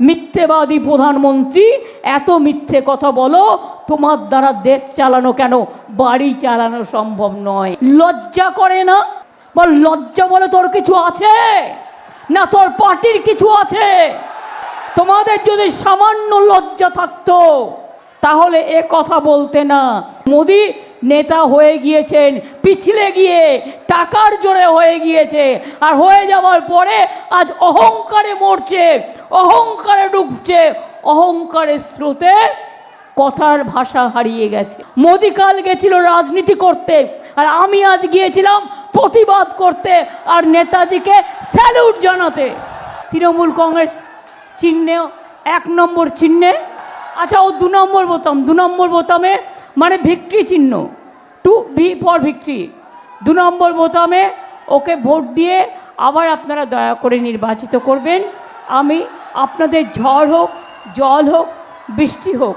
মিথ্যেবাদী প্রধানমন্ত্রী, এত মিথ্যে কথা বলো, তোমার দ্বারা দেশ চালানো কেন? বাড়ি চালানো সম্ভব নয়। লজ্জা করে না? বল, লজ্জা বলে তোর কিছু আছে? না, তোর পার্টির কিছু আছে? তোমাদের যদি সামান্য লজ্জা থাকতো, তাহলে এ কথা বলতে না। মোদি নেতা হয়ে গিয়েছেন, পিছলে গিয়ে, টাকার জোরে হয়ে গিয়েছে। আর হয়ে যাওয়ার পরে আজ অহংকারে মরছে, অহংকারে ডুবছে অহংকারের স্রোতে কথার ভাষা হারিয়ে গেছে। মোদি কাল গেছিল রাজনীতি করতে, আর আমি আজ গিয়েছিলাম প্রতিবাদ করতে, আর নেতাজিকে স্যালুট জানাতে। তৃণমূল কংগ্রেস চিহ্নে, এক নম্বর চিহ্নে আচ্ছা ও দু নম্বর বোতাম, দু নম্বর বোতামে মানে ভিক্টরি চিহ্ন টু ভি ফর ভিক্টরি দু নম্বর বোতামে ওকে ভোট দিয়ে আবার আপনারা দয়া করে নির্বাচিত করবেন। আমি আপনাদের ঝড় হোক, জল হোক, বৃষ্টি হোক,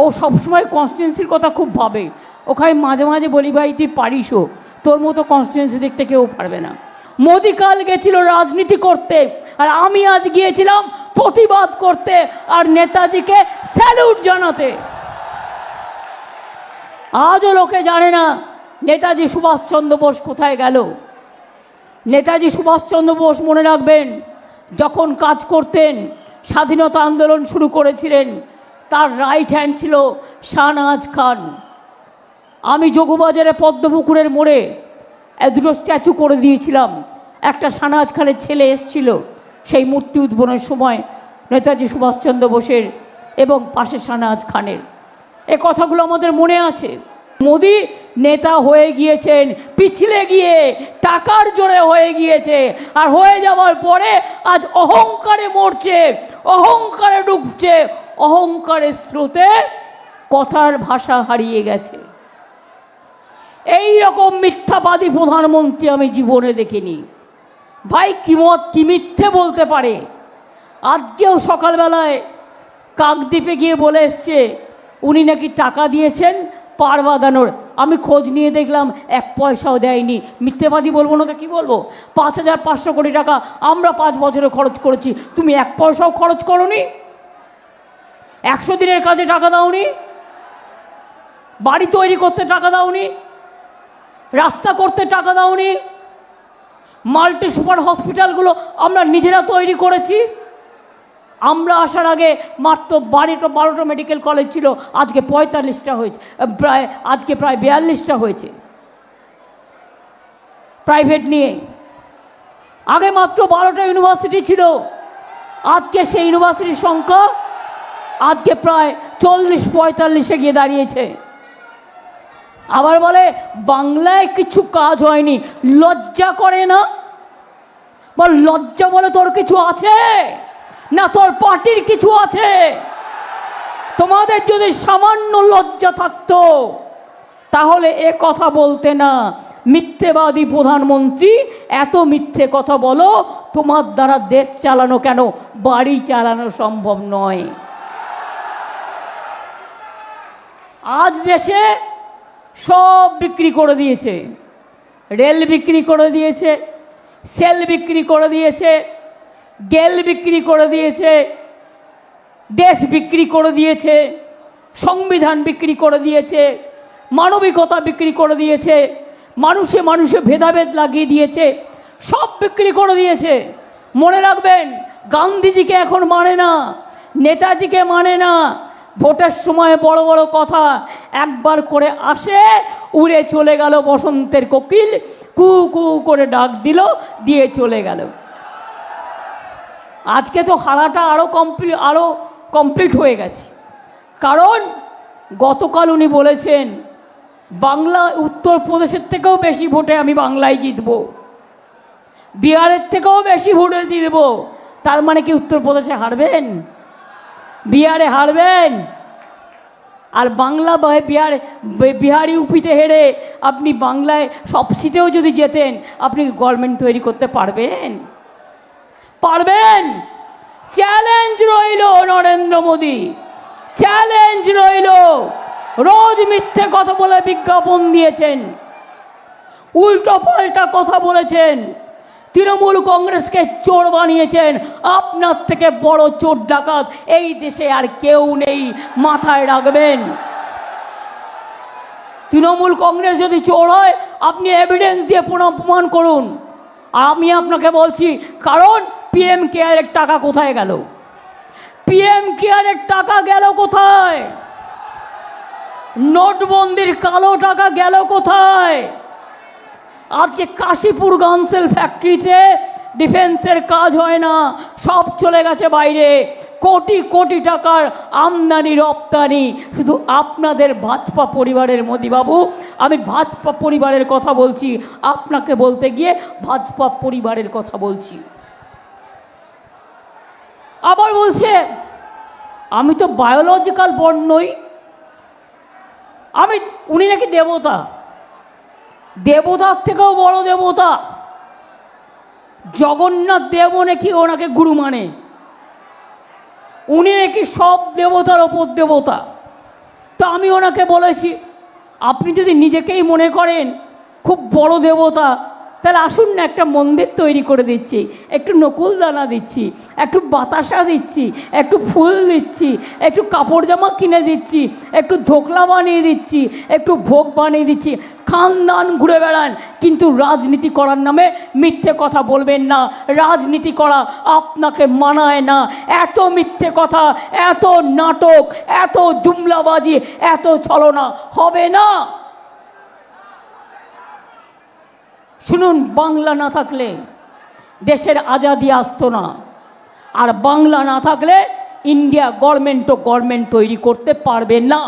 ও সবসময় কনস্টিটুয়েন্সির কথা খুব ভাবে। ওখানে মাঝে মাঝে বলি, ভাই, তুই পারিসও তোর মতো কনস্টিটুয়েন্সি দেখতে কেউ পারবে না। মোদি কাল গেছিল রাজনীতি করতে, আর আমি আজ গিয়েছিলাম প্রতিবাদ করতে, আর নেতাজিকে স্যালুট জানাতে। আজও লোকে জানে না, নেতাজি সুভাষচন্দ্র বোস কোথায় গেল। নেতাজি সুভাষচন্দ্র বোস মনে রাখবেন, যখন কাজ করতেন, স্বাধীনতা আন্দোলন শুরু করেছিলেন, তার রাইট হ্যান্ড ছিল শাহনাজ খান। আমি যোগবাজারে পদ্মপুকুরের মোড়ে দুটো স্ট্যাচু করে দিয়েছিলাম। একটা শাহনাজ খানের ছেলে এসছিল, সেই মূর্তি উদ্বোধনের সময় নেতাজি সুভাষচন্দ্র বোসের এবং পাশে শাহনাজ খানের। এ কথাগুলো আমাদের মনে আছে। মোদি নেতা হয়ে গিয়েছেন, পিছলে গিয়ে টাকার জোরে হয়ে গিয়েছে, আর হয়ে যাওয়ার পরে আজ অহংকারে মরছে, অহংকারে ডুবছে অহংকারের স্রোতে কথার ভাষা হারিয়ে গেছে। এই রকম মিথ্যাবাদী প্রধানমন্ত্রী আমি জীবনে দেখিনি। ভাই কিমত কি মিথ্যে বলতে পারে? আজকেও সকালবেলায় কাকদ্বীপে গিয়ে বলে এসছে উনি নাকি টাকা দিয়েছেন পার বাঁধানোর। আমি খোঁজ নিয়ে দেখলাম, এক পয়সাও দেয়নি। মিথ্যেবাদী বলব না তো কী বলব? পাঁচ হাজার পাঁচশো কোটি টাকা আমরা পাঁচ বছরে খরচ করেছি। তুমি এক পয়সাও খরচ করনি? একশো দিনের কাজে টাকা দাওনি? বাড়ি তৈরি করতে টাকা দাওনি? রাস্তা করতে টাকা দাওনি? মাল্টি সুপার হসপিটালগুলো আমরা নিজেরা তৈরি করেছি? আমরা আসার আগে মাত্র বারোটা বারোটা মেডিকেল কলেজ ছিল, আজকে পঁয়তাল্লিশটা হয়েছে প্রায়, আজকে প্রায় বিয়াল্লিশটা হয়েছে। প্রাইভেট নিয়ে। আগে মাত্র বারোটা ইউনিভার্সিটি ছিল, আজকে সেই ইউনিভার্সিটির সংখ্যা আজকে প্রায় চল্লিশ, পঁয়তাল্লিশে গিয়ে দাঁড়িয়েছে। আবার বলে, বাংলায় কিছু কাজ হয়নি, লজ্জা করে না? বল লজ্জা বলে তোর কিছু আছে? না তোর পার্টির কিছু আছে? তোমাদের যদি সামান্য লজ্জা থাকতো, তাহলে এ কথা বলতে না। মিথ্যেবাদী প্রধানমন্ত্রী, এত মিথ্যে কথা বলো, তোমার দ্বারা দেশ চালানো কেন? বাড়ি চালানো সম্ভব নয়। আজ দেশে সব বিক্রি করে দিয়েছে। রেল বিক্রি করে দিয়েছে, সেল বিক্রি করে দিয়েছে গেল বিক্রি করে দিয়েছে, দেশ বিক্রি করে দিয়েছে, সংবিধান বিক্রি করে দিয়েছে, মানবিকতা বিক্রি করে দিয়েছে, মানুষে মানুষে ভেদাভেদ লাগিয়ে দিয়েছে, সব বিক্রি করে দিয়েছে। মনে রাখবেন, গান্ধীজিকে এখন মানে না, নেতাজিকে মানে না। ভোটের সময় বড় বড় কথা, একবার করে আসে, উড়ে চলে গেল বসন্তের কোকিল, কু কু করে ডাক দিল, দিয়ে চলে গেল। আজকে তো হারাটা আরও কমপ্লি আরও কমপ্লিট হয়ে গেছে। কারণ গতকাল উনি বলেছেন, বাংলা উত্তরপ্রদেশের থেকেও বেশি ভোটে আমি বাংলায় জিতব। বিহারের থেকেও বেশি ভোটে জিতব। তার মানে কি উত্তরপ্রদেশে হারবেন? বিহারে হারবেন? আর বাংলা বা বিহার, বিহারি উপিতে হেরে আপনি বাংলায় সব সিটেও যদি যেতেন আপনি গভর্নমেন্ট তৈরি করতে পারবেন? পারবেন? চ্যালেঞ্জ রইল নরেন্দ্র মোদী। চ্যালেঞ্জ রইল। রোজ মিথ্যে কথা বলে বিজ্ঞাপন দিয়েছেন। উল্টো পাল্টা কথা বলেছেন। তৃণমূল কংগ্রেসকে চোর বানিয়েছেন। আপনার থেকে বড় চোর ডাকাত এই দেশে আর কেউ নেই। মাথায় রাখবেন। তৃণমূল কংগ্রেস যদি চোর হয়, আপনি এভিডেন্স দিয়ে প্রমাণ করুন। আর আমি আপনাকে বলছি, কারণ পিএম কেয়ারের টাকা কোথায় গেল? পিএম কেয়ারের টাকা গেল কোথায়? নোটবন্দির কালো টাকা গেল কোথায়? আজকে কাশীপুর গানসেল ফ্যাক্টরিতে ডিফেন্সের কাজ হয় না, সব চলে গেছে বাইরে। কোটি কোটি টাকার আমদানি, রপ্তানি, শুধু আপনাদের ভাজপা পরিবারের মোদিবাবু আমি ভাজপা পরিবারের কথা বলছি, আপনাকে বলতে গিয়ে ভাজপা পরিবারের কথা বলছি। আবার বলছে, আমি তো বায়োলজিক্যাল বর্ণ নই। আমি, উনি নাকি দেবতা। দেবতার থেকেও বড় দেবতা। জগন্নাথ দেব নাকি ওনাকে গুরু মানে। উনি নাকি সব দেবতার ওপর দেবতা। তো আমি ওনাকে বলেছি, আপনি যদি নিজেকেই মনে করেন, খুব বড় দেবতা তাহলে আসুন না, একটা মন্দির তৈরি করে দিচ্ছি, একটু নকুল দানা দিচ্ছি, একটু বাতাসা দিচ্ছি, একটু ফুল দিচ্ছি, একটু কাপড় জামা কিনে দিচ্ছি, একটু ধোকলা বানিয়ে দিচ্ছি, একটু ভোগ বানিয়ে দিচ্ছি। খানদান ঘুরে বেড়ান, কিন্তু রাজনীতি করার নামে মিথ্যে কথা বলবেন না। রাজনীতি করা আপনাকে মানায় না। এত মিথ্যে কথা, এত নাটক, এত জুমলাবাজি, এত ছলনা হবে না। শুনুন, বাংলা না থাকলে দেশের আজাদি আসতো না। আর বাংলা না থাকলে ইন্ডিয়া গভর্নমেন্টও গভর্নমেন্ট তৈরি করতে পারবে না।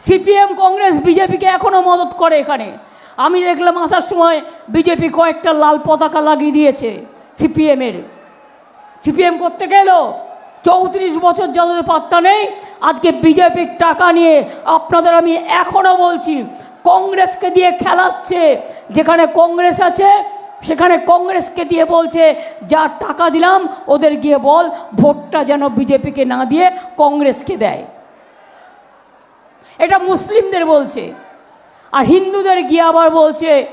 সিপিএম, কংগ্রেস বিজেপিকে এখনও মদত করে এখানে? আমি দেখলাম আসার সময় বিজেপি কয়েকটা লাল পতাকা লাগিয়ে দিয়েছে সিপিএমের সিপিএম করতে গেল। চৌত্রিশ বছর যাদের পাত্তা নেই। আজকে বিজেপির টাকা নিয়ে আপনাদের আমি এখনও বলছি কংগ্রেসকে দিয়ে খেলাচ্ছে, যেখানে কংগ্রেস আছে, সেখানে কংগ্রেসকে দিয়ে বলছে, যা টাকা দিলাম, ওদের গিয়ে বল, ভোটটা যেন বিজেপিকে না দিয়ে কংগ্রেসকে দেয়। এটা মুসলিমদের বলছে, আর হিন্দুদের গিয়ে আবার বলছে,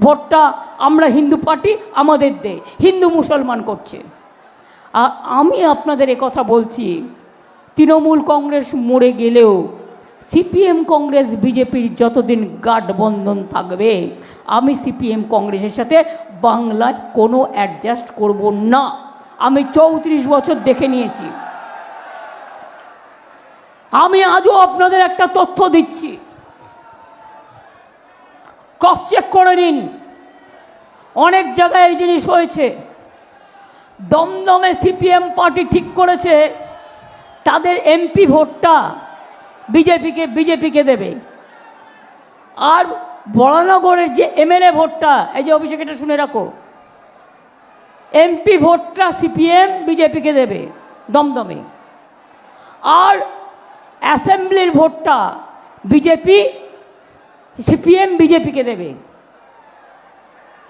ভোটটা আমরা হিন্দু পার্টি আমাদের দে হিন্দু মুসলমান করছে। আর আমি আপনাদের কথা বলছি, তৃণমূল কংগ্রেস মরে গেলেও সিপিএম কংগ্রেস, বিজেপির যতদিন গাঠবন্ধন থাকবে, আমি সিপিএম কংগ্রেসের সাথে বাংলায় কোনো অ্যাডজাস্ট করব না। আমি চৌত্রিশ বছর দেখে নিয়েছি। আমি আজও আপনাদের একটা তথ্য দিচ্ছি। ক্রস চেক করে নিন। অনেক জায়গায় এই জিনিস হয়েছে। দমদমে সিপিএম পার্টি ঠিক করেছে। তাদের এমপি ভোটটা বিজেপিকে বিজেপিকে দেবে আর বরানগরের যে এমএলএ ভোটটা এই যে অভিষেক এটা শুনে রাখো এমপি ভোটটা সিপিএম বিজেপিকে দেবে দমদমে আর অ্যাসেম্বলির ভোটটা বিজেপি সিপিএম বিজেপিকে দেবে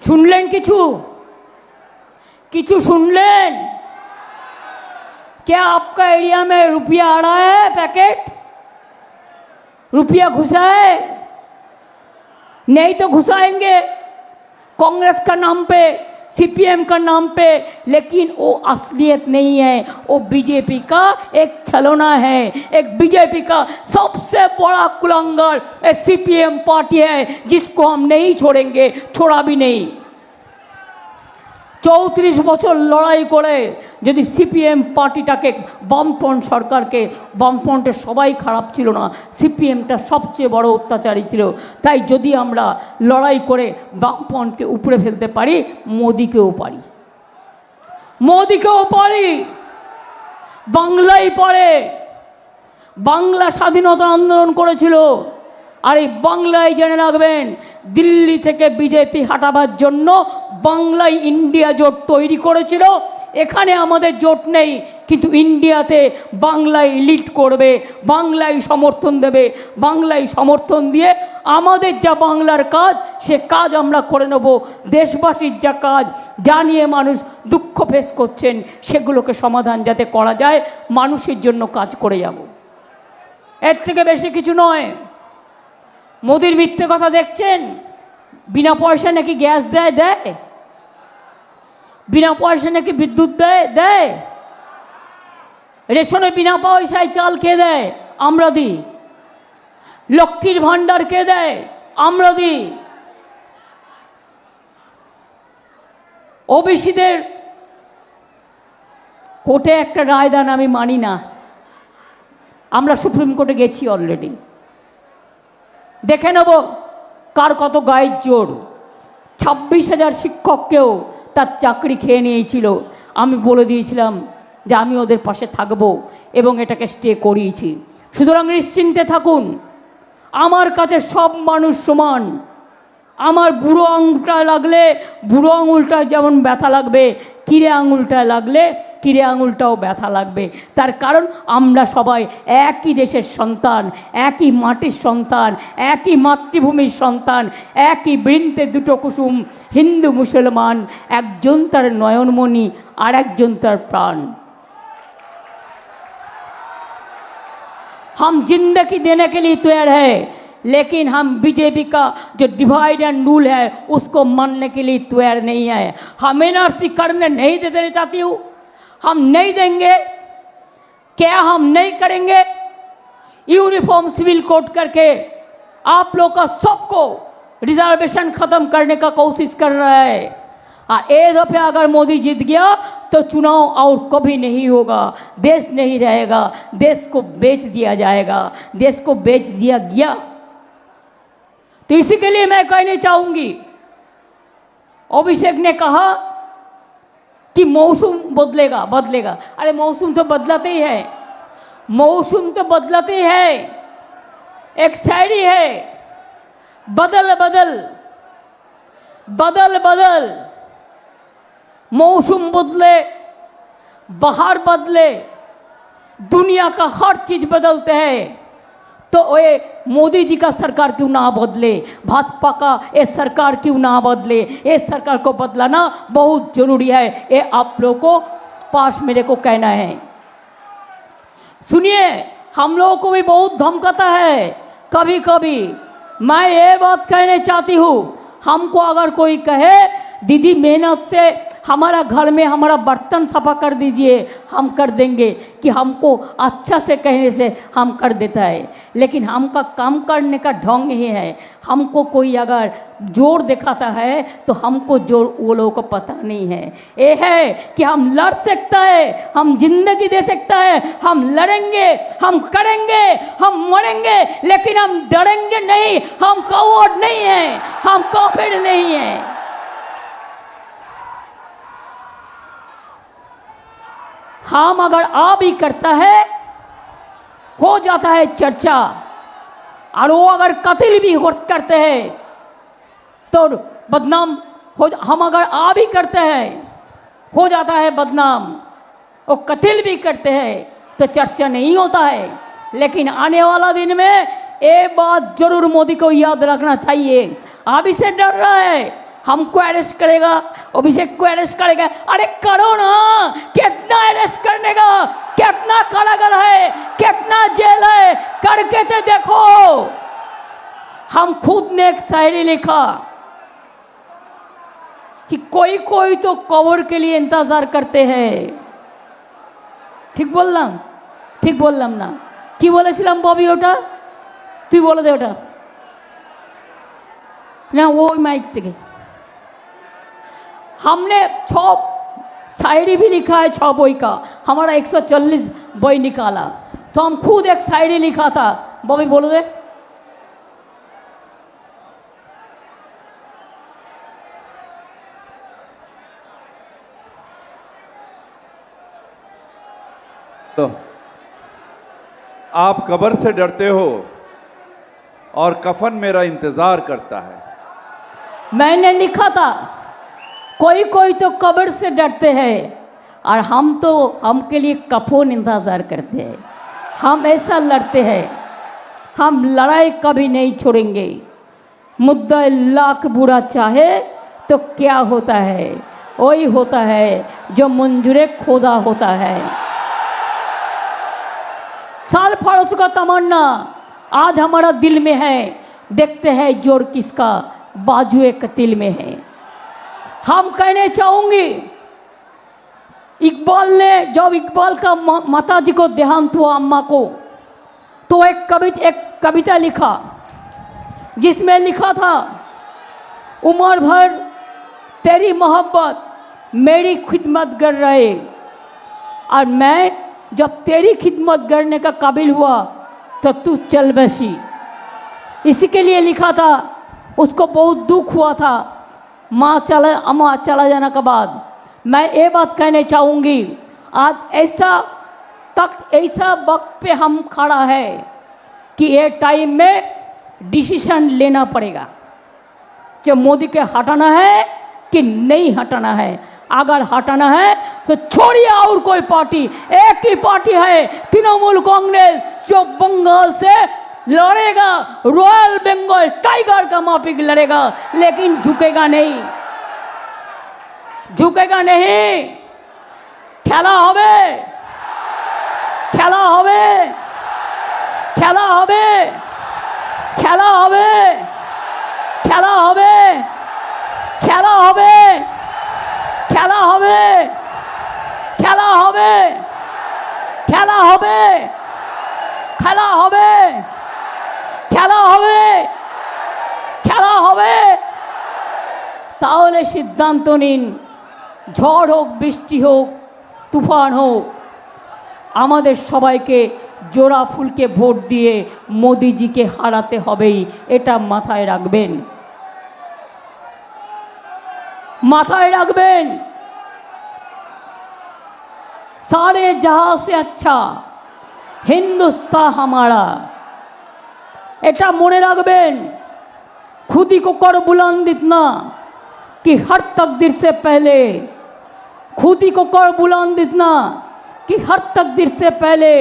শুনলেন কিছু কিছু শুনলেন क्या आपका एरिया में रुपया आ रहा है पैकेट रुपया घुसा है नहीं तो घुसाएँगे कांग्रेस का नाम पे, सीपीएम का नाम पे, लेकिन वो असलियत नहीं है। वो बीजेपी का एक छलोना है। एक बीजेपी का सबसे बड़ा कुलंगर सीपीएम पार्टी है, जिसको हम नहीं छोड़ेंगे, छोड़ा भी नहीं। চৌত্রিশ বছর লড়াই করে যদি সিপিএম পার্টিটাকে, বামফ্রন্ট সরকারকে বামফ্রন্টের সবাই খারাপ ছিল না, সিপিএমটা সবচেয়ে বড় অত্যাচারী ছিল। তাই যদি আমরা লড়াই করে বামফ্রন্টকে উপরে ফেলতে পারি, মোদিকেও পারি। মোদিকেও পারি। বাংলাই পড়ে বাংলা স্বাধীনতা আন্দোলন করেছিল। আর এই বাংলায় জেনে রাখবেন, দিল্লি থেকে বিজেপি হাঁটাবার জন্য বাংলায় ইন্ডিয়া জোট তৈরি করেছিল। এখানে আমাদের জোট নেই, কিন্তু ইন্ডিয়াতে বাংলায় লিড করবে, বাংলায় সমর্থন দেবে, বাংলায় সমর্থন দিয়ে আমাদের যা বাংলার কাজ, সে কাজ আমরা করে নেব। দেশবাসীর যা কাজ, যা নিয়ে মানুষ দুঃখ ফেস করছেন, সেগুলোকে সমাধান যাতে করা যায়, মানুষের জন্য কাজ করে যাব। এর থেকে বেশি কিছু নয়। মোদির মিথ্যে কথা দেখছেন? বিনা পয়সা নাকি গ্যাস দেয় দেয়? বিনা পয়সা নাকি বিদ্যুৎ দেয় দেয়? রেশনে বিনা পয়সায় চাল কে দেয়? আমরা দিই লক্ষ্মীর ভাণ্ডার কে দেয়? আমরা দিই ওবিসিদের কোর্টে একটা রায় দান আমি মানি না। আমরা সুপ্রিম কোর্টে গেছি অলরেডি দেখে নেব কার কত গায়ের জোর। ছাব্বিশ হাজার শিক্ষককেও তার চাকরি খেয়ে নিয়েছিল। আমি বলে দিয়েছিলাম যে আমি ওদের পাশে থাকব এবং এটাকে স্টে করিয়েছি। সুতরাং নিশ্চিন্তে থাকুন। আমার কাছে সব মানুষ সমান। আমার বুড়ো আঙুলটায় লাগলে, বুড়ো আঙুলটায় যেমন ব্যথা লাগবে, কিরে আঙুলটায় লাগলে কিরে আঙুলটাও ব্যথা লাগবে তার কারণ আমরা সবাই একই দেশের সন্তান একই মাটির সন্তান একই মাতৃভূমির সন্তান একই বৃন্তে দুটো কুসুম হিন্দু মুসলমান একজন তার নয়নমণি আর একজন তার প্রাণ हम जिंदगी देने के लिए तैयार है लेकिन हम बीजेपी का जो डिवाइड एंड रूल है उसको मानने के लिए तैयार नहीं है हम एनआरसी करने नहीं दे देना चाहती हूँ हम नहीं देंगे। क्या हम नहीं करेंगे? यूनिफॉर्म सिविल कोड करके आप लोग का सबको रिजर्वेशन खत्म करने का कोशिश कर रहा है। और एक दफे अगर मोदी जीत गया तो चुनाव और कभी नहीं होगा। देश नहीं रहेगा। देश को बेच दिया जाएगा। देश को बेच दिया गया। तो इसी के लिए मैं कहना चाहूँगी, अभिषेक ने कहा कि मौसम बदलेगा बदलेगा। अरे, मौसम तो बदलाते ही है। मौसम तो बदलाते ही है। एक शायरी है। बदल बदल। बदल बदल। मौसम बदले, बाहर बदले। दुनिया का हर चीज़ बदलते हैं। तो ये मोदी जी का सरकार क्यों ना बदले? भाजपा का ये सरकार क्यों ना बदले? ये सरकार को बदलाना बहुत ज़रूरी है। ये आप लोगों को पास मेरे को कहना है। सुनिए, हम लोगों को भी बहुत धमकाता है। कभी कभी मैं ये बात कहने चाहती हूँ, हमको अगर कोई कहे दीदी, मेहनत से हमारा घर में हमारा बर्तन सफ़ा कर दीजिए। हम कर देंगे कि हमको अच्छा से कहने से हम कर देता है। लेकिन हमका काम करने का ढंग ही है। हमको कोई अगर ज़ोर दिखाता है तो हमको ज़ोर वो लोगों को पता नहीं है। ये है कि हम लड़ सकता है, हम ज़िंदगी दे सकता है, हम लड़ेंगे, हम करेंगे, हम मरेंगे, लेकिन हम डरेंगे नहीं। हम कौड़ नहीं हैं, हम काफिर नहीं हैं। हम अगर आ भी करता है, हो जाता है चर्चा। और वो अगर कत्ल भी करते हैं तो बदनाम हो हम अगर आ भी करते हैं, हो जाता है बदनाम। वो कत्ल भी करते हैं तो चर्चा नहीं होता है। लेकिन आने वाला दिन में ये बात ज़रूर मोदी को याद रखना चाहिए। आप इसे डर रहा है। हमको अरेस्ट करेगा अभिषेक को अरेस्ट करेगा अरे करो ना कितना अरेस्ट करने का कितना कारागर है कितना जेल है करके तो देखो हम खुद ने एक शायरी लिखा कि कोई कोई तो कवर के लिए इंतजार करते हैं ঠিক বললাম ঠিক বললাম না কি বলেছিলাম ববি ওটা তুই বলে দে ওটা না ওই माइक থেকে हमने छः शायरी भी लिखा है छः बोई का। हमारा 140 बोई निकाला। तो हम खुद एक शायरी लिखा था। बॉबी बोलो दे। तो आप कब्र से डरते हो और कफन मेरा इंतज़ार करता है। मैंने लिखा था कोई कोई तो कब्र से डरते हैं। और हम तो हमके लिए कफोन इंतज़ार करते हैं। हम ऐसा लड़ते हैं। हम लड़ाई कभी नहीं छोड़ेंगे। मुद्दा लाख बुरा चाहे तो क्या होता है? वही होता है जो मंजूर खोदा होता है। साल फारस का तमन्ना। आज हमारा दिल में है। देखते हैं ज़ोर किसका। बाजू एक तिल में है। हम कहने चाहूँगी, इकबाल ने जब इकबाल का माता जी को देहांत हुआ अम्मा को तो एक कविता एक कविता लिखा, जिसमें लिखा था, उम्र भर तेरी मोहब्बत मेरी खिदमत कर रहे। और मैं जब तेरी खिदमत करने का काबिल हुआ तो तू चल बसी। इसी के लिए लिखा था, उसको बहुत दुख हुआ था माँ चला, अम्मा चला जाने के बाद मैं ये बात कहने चाहूँगी, आज ऐसा तक, ऐसा वक्त पे हम खड़ा है कि ये टाइम में डिसीशन लेना पड़ेगा। जो मोदी के हटाना है कि नहीं हटाना है। अगर हटाना है तो छोड़िए और कोई पार्टी। एक ही पार्टी है तृणमूल कांग्रेस, जो बंगाल से लड़ेगा रॉयल बंगाल टाइगर का माफिक लड़ेगा लेकिन झुकेगा नहीं झुकेगा नहीं খেলা হবে খেলা হবে খেলা হবে খেলা হবে খেলা হবে খেলা হবে খেলা হবে খেলা হবে খেলা হবে খেলা হবে খেলা হবে খেলা হবে তাহলে সিদ্ধান্ত নিন ঝড় হোক বৃষ্টি হোক তুফান হোক আমাদের সবাইকে জোড়া ফুলকে ভোট দিয়ে মোদিজিকে হারাতে হবেই এটা মাথায় রাখবেন মাথায় রাখবেন सारे जहां से अच्छा हिंदुस्तान हमारा এটা মনে রাখবেন खुदी को कर बुलंद इतना कि हर तकदीर से पहले खुदी को कर बुलंद इतना कि हर तकदीर से पहले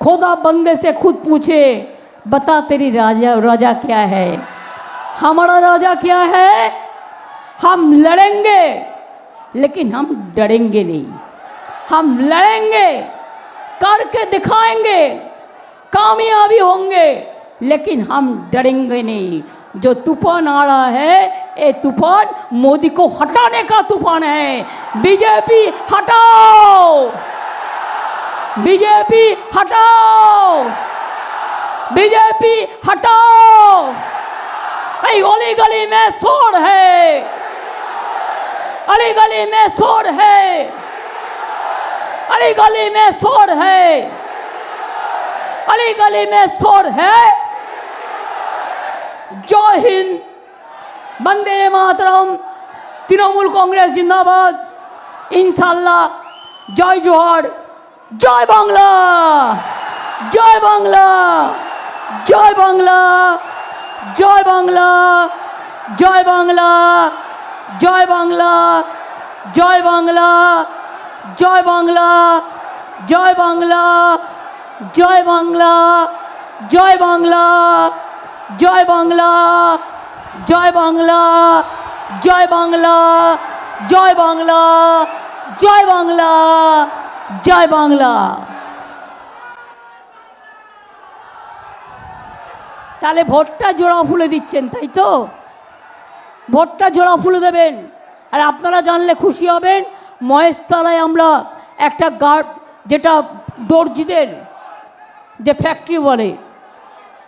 खुदा बंदे से खुद पूछे बता तेरी राजा राजा क्या है हमारा राजा क्या है हम लड़ेंगे लेकिन हम डरेंगे नहीं हम लड़ेंगे करके दिखाएंगे कामयाबी होंगे लेकिन हम डरेंगे नहीं। जो तूफ़ान आ रहा है ये तूफ़ान मोदी को हटाने का तूफ़ान है। बीजेपी, हटाओ! बीजेपी हटाओ! बीजेपी, हटाओ! अरे गली गली में शोर है। अली गली में शोर है। अली गली में शोर है। अली गली में शोर है। জয় হিন্দ বন্দে মাতরম তৃণমূল কংগ্রেস জিন্দাবাদ ইনশাল্লাহ জয় জোহর জয় বাংলা জয় বাংলা জয় বাংলা জয় বাংলা জয় বাংলা জয় বাংলা জয় বাংলা জয় বাংলা জয় বাংলা জয় বাংলা জয় বাংলা জয় বাংলা জয় বাংলা জয় বাংলা জয় বাংলা জয় বাংলা জয় বাংলা। তাহলে ভোটটা জোড়া ফুলে দিচ্ছেন, তাই তো? ভোটটা জোড়া ফুলে দেবেন। আর আপনারা জানলে খুশি হবেন, মহেশতলায় আমরা একটা গার্ড, যেটা দর্জিদের, যে ফ্যাক্টরি বলে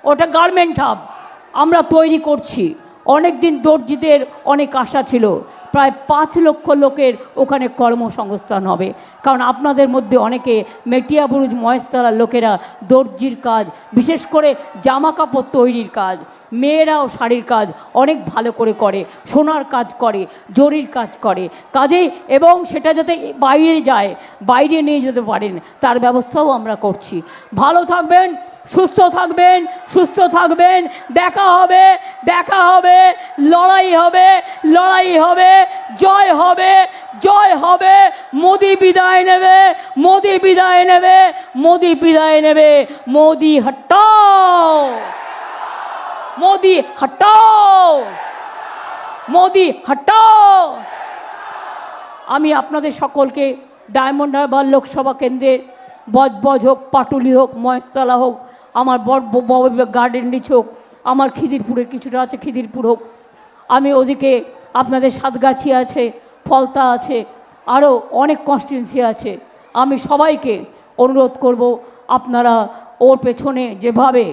ওটা গার্মেন্ট হাব আমরা তৈরি করছি। অনেক দিন দর্জিদের অনেক আশা ছিল। প্রায় পাঁচ লক্ষ লোকের ওখানে কর্মসংস্থান হবে। কারণ আপনাদের মধ্যে অনেকে মেটিয়া বুরুজ, মহেশতলার লোকেরা দর্জির কাজ, বিশেষ করে জামা কাপড় তৈরির কাজ, মেয়েরাও শাড়ির কাজ অনেক ভালো করে করে, সোনার কাজ করে, জরির কাজ করে। কাজেই এবং সেটা যাতে বাইরে যায়, বাইরে নিয়ে যেতে পারেন, তার ব্যবস্থাও আমরা করছি। ভালো থাকবেন, সুস্থ থাকবেন সুস্থ থাকবেন, দেখা হবে দেখা হবে, লড়াই হবে লড়াই হবে জয় হবে জয় হবে। মোদি বিদায় নেবে, মোদি বিদায় নেবে, মোদি বিদায় নেবে। মোদি হটাও মোদি হটাও মোদি হটাও। আমি আপনাদের সকলকে ডায়মন্ড হারবার লোকসভা কেন্দ্রের বজবজ হোক, পাটুলি হোক, মহেশতলা হোক, আমার গার্ডেন রিচ হোক, আমার খিদিরপুরের কিছুটা আছে, খিদিরপুর হোক, আমি ওদিকে আপনাদের সাতগাছি আছে, ফলতা আছে, আরও অনেক কনস্টিটিউন্সি আছে। আমি সবাইকে অনুরোধ করব, আপনারা ওর পেছনে যেভাবে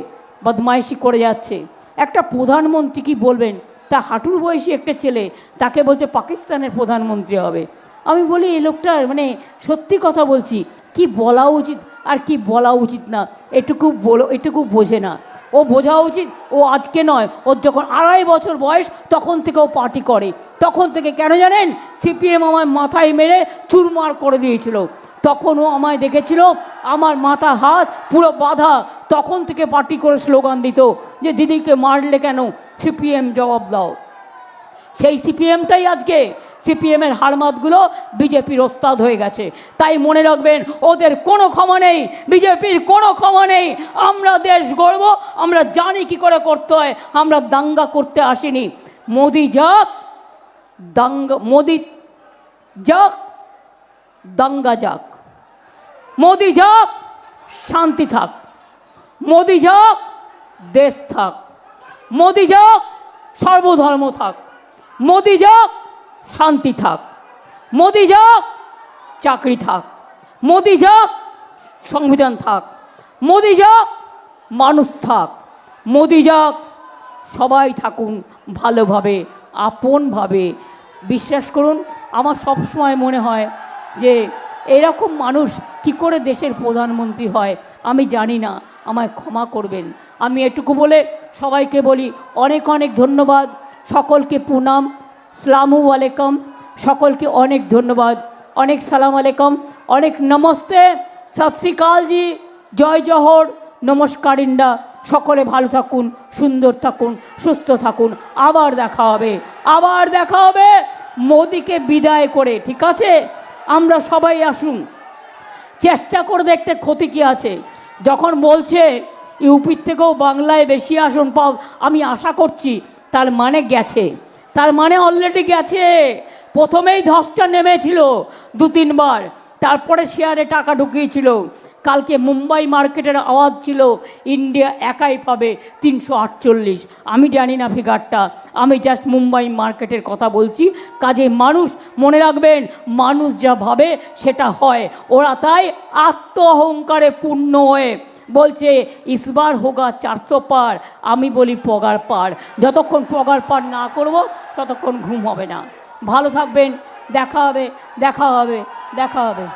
বদমাইশি করে যাচ্ছে, একটা প্রধানমন্ত্রী কি বলবেন? তা হাঁটুর বয়সী একটা ছেলে, তাকে বলছে পাকিস্তানের প্রধানমন্ত্রী হবে। আমি বলি, এই লোকটার মানে সত্যি কথা বলছি, কি বলা উচিত আর কি বলা উচিত না, এটুকু বলো, এটুকু বোঝে না। ও বোঝা উচিত, ও আজকে নয় ওর যখন আড়াই বছর বয়স, তখন থেকে ও পার্টি করে। তখন থেকে কেন জানেন? সিপিএম আমায় মাথায় মেরে চুরমার করে দিয়েছিল। তখন ও আমায় দেখেছিল, আমার মাথা হাত পুরো বাঁধা। তখন থেকে পার্টি করে স্লোগান দিত যে, দিদিকে মারলে কেন? সিপিএম জবাব দাও। সেই সিপিএমটাই আজকে সিপিএমের হারমাতগুলো বিজেপির ওস্তাদ হয়ে গেছে। তাই মনে রাখবেন, ওদের কোনো ক্ষমা নেই, বিজেপির কোনো ক্ষমা নেই। আমরা দেশ গড়ব, আমরা জানি কি করে করতে হয়, আমরা দাঙ্গা করতে আসিনি। মোদি যাক, দাঙ্গা, মোদি যাক, দাঙ্গা যাক। মোদি যাক, শান্তি থাক। মোদি যাক, দেশ থাক। মোদি যাক, সর্বধর্ম থাক। মোদি যাক শান্তি থাক। মোদি যাক, চাকরি থাক। মোদি যাক, সংবিধান থাক। মোদি যাক, মানুষ থাক। মোদি যাক, সবাই থাকুন ভালোভাবে, আপনভাবে। বিশ্বাস করুন, আমার সবসময় মনে হয় যে এরকম মানুষ কি করে দেশের প্রধানমন্ত্রী হয়, আমি জানি না। আমায় ক্ষমা করবেন। আমি এটুকু বলে সবাইকে বলি, অনেক অনেক ধন্যবাদ। সকলকে প্রণাম। সালামু আলাইকুম। সকলকে অনেক ধন্যবাদ। অনেক সালাম আলাইকুম। অনেক নমস্তে। সত শ্রীকালজি জয় জহর। নমস্কার ইন্ডা। সকলে ভালো থাকুন, সুন্দর থাকুন, সুস্থ থাকুন। আবার দেখা হবে। আবার দেখা হবে। মোদিকে বিদায় করে, ঠিক আছে? আমরা সবাই আসুন। চেষ্টা করে দেখতে ক্ষতি কি আছে। যখন বলছে, ইউপির থেকেও বাংলায় বেশি আসন পাও, আমি আশা করছি, তার মানে গেছে। তার মানে অলরেডি গেছে। প্রথমেই ধসটা নেমেছিল দু তিনবার। তারপরে শেয়ারে টাকা ঢুকিয়েছিল। কালকে মুম্বাই মার্কেটের আওয়াজ ছিল, ইন্ডিয়া একাই পাবে তিনশো আটচল্লিশ। আমি জানি না ফিগারটা আমি জাস্ট মুম্বাই মার্কেটের কথা বলছি। কাজে মানুষ, মনে রাখবেন, মানুষ যা ভাবে সেটা হয়। ওরা তাই আত্ম অহংকারে পূর্ণ হয়ে বলছে, ইসবার হোগা চারশো পার। আমি বলি, পগার পার। যতক্ষণ পগার পার না করব, ততক্ষণ ঘুম হবে না। ভালো থাকবেন, দেখা হবে দেখা হবে দেখা হবে।